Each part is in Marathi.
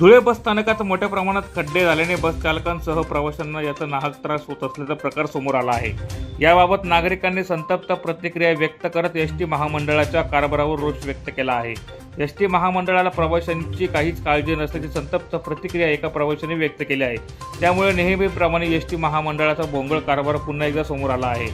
धुळे बस स्थानकात मोठ्या प्रमाणात खड्डे झाल्याने बस चालकांसह प्रवाशांना याचा नाहक त्रास होत असल्याचा प्रकार समोर आला आहे. याबाबत नागरिकांनी संतप्त प्रतिक्रिया व्यक्त करत एस टी महामंडळाच्या कारभारावर रोष व्यक्त केला आहे. एस टी महामंडळाला प्रवाशांची काहीच काळजी नसल्याची संतप्त प्रतिक्रिया एका प्रवाशाने व्यक्त केली आहे. त्यामुळे नेहमीप्रमाणे एस टी महामंडळाचा भोंगळ कारभार पुन्हा एकदा समोर आला आहे.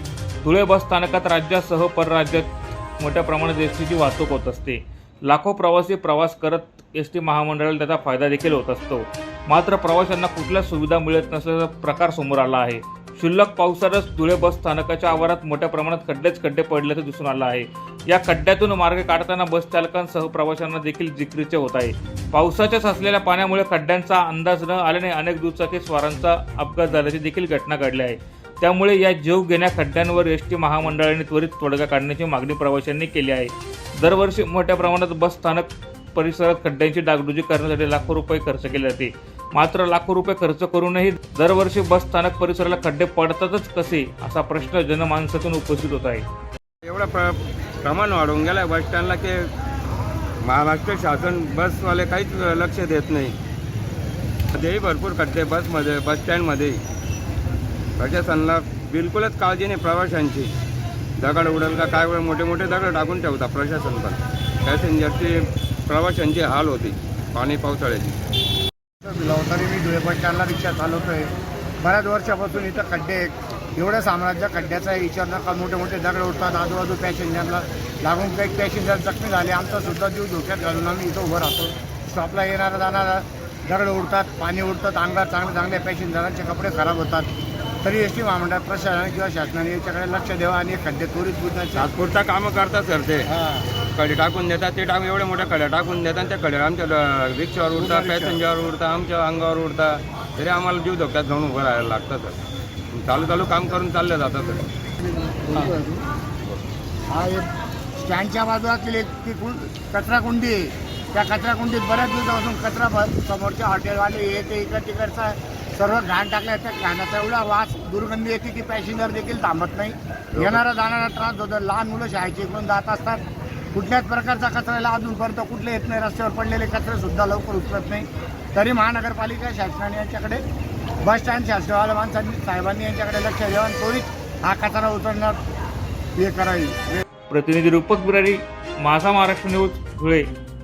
धुळे बस स्थानकात राज्यासह परराज्यात मोठ्या प्रमाणात एस टीची वाहतूक होत असते. लाखो प्रवासी प्रवास करत एस टी महामंडळाला त्याचा फायदा देखील होत असतो. मात्र प्रवाशांना कुठल्याच सुविधा मिळत नसल्याचा प्रकार समोर आला आहे. क्षुल्लक पावसातच धुळे बस स्थानकाच्या आवारात मोठ्या प्रमाणात खड्डेच खड्डे पडल्याचं दिसून आलं आहे. या खड्ड्यातून मार्ग काढताना बस चालकांसह प्रवाशांना देखील जिक्रीचे होत आहे. पावसाच्या साचलेल्या पाण्यामुळे खड्ड्यांचा अंदाज न आल्याने अनेक दुचाकी स्वारांचा अपघात झाल्याची देखील घटना घडली आहे. त्यामुळे या जीव घेण्या खड्ड्यांवर एस टी महामंडळाने त्वरित तोडगा काढण्याची मागणी प्रवाशांनी केली आहे. दरवर्षी मोठ्या प्रमाणात बस स्थानक परिसरात खड्ड्यांची डागडुजी करण्यासाठी लाखो रुपये खर्च केले जाते. मात्र लाखो रुपये खर्च करूनही दरवर्षी बस स्थानक परिसराला खड्डे पडतातच कसे असा प्रश्न जनमानसातून उपस्थित होत आहे. एवढं प्र प्रमाण वाढवून गेला आहे बस स्टँडला की महाराष्ट्र शासन बसवाले काहीच लक्ष देत नाही. तेही भरपूर खड्डे बसमध्ये बस स्टँडमध्ये. प्रशासनाला बिलकुलच काळजी नाही प्रवाशांची. दगड उडेल का काय वेळ मोठे मोठे दगड टाकून ठेवता प्रशासन पण. पॅसेंजरची प्रवाशांचे हाल होती पाणी पावसाळ्याची. तरी मी धुळे पट्ट्यांना स्टँडला रिक्षा चालवतोय. बऱ्याच वर्षापासून इथं खड्डे आहेत. एवढं साम्राज्य खड्ड्याचा विचार नका. मोठे मोठे दगड उडतात. आजूबाजू पॅसेंजरला लागून काही पॅसेंजर जखमी झाले. आमचा सुद्धा जीव धोक्यात घालून आम्ही इथं उभं राहतो. स्टॉपला येणारा जाणारा दगड उडतात पाणी उडतात. अंगात चांगले चांगल्या पॅसेंजरांचे कपडे खराब होतात. तरी एस टी महामंडळ प्रशासनाने किंवा शासनाने याच्याकडे लक्ष द्यावं आणि खड्डे त्वरित बुजण्याचे तात्पुरता कामं करतात सर ते. कडे टाकून देतात ते टाकून एवढ्या मोठ्या कड्या टाकून देतात आणि त्या कड्या आमच्या रिक्षावर उडतात पॅसेंजरवर उडतात आमच्या अंगावर उडतात. तरी आम्हाला जीव धोक्यात जाऊन उभं राहायला लागतं सर. चालू चालू काम करून चाललं जातं सर. हा. एक स्टँडच्या बाजूला एक ती कुं कचरा कुंडी आहे. त्या कचरा कुंडीत बऱ्याच दिवसापासून कचरा भर समोरच्या हॉटेलवाले हे ते इकड तिकडचा सर्व घाण टाकल्या त्या घाणाचा एवढा वास दुर्गंधी येते की पॅसेंजर देखील थांबत नाही. येणारा जाणारा त्रास होतो लहान मुलं शाळेचे इकडून जात असतात कुठल्याच प्रकारचा कचऱ्याला अजूनपर्यंत कुठले येत नाही रस्त्यावर पडलेले कचरे सुद्धा लवकर उचलत नाही. तरी महानगरपालिका शासनाने यांच्याकडे बस स्टँड शासनावाल्या माणसांनी साहेबांनी यांच्याकडे लक्ष द्यावं आणि त्वरित हा कचरा उचलण्यात हे करावी. प्रतिनिधी रूपक बिरारी माझा महाराष्ट्र न्यूज धुळे.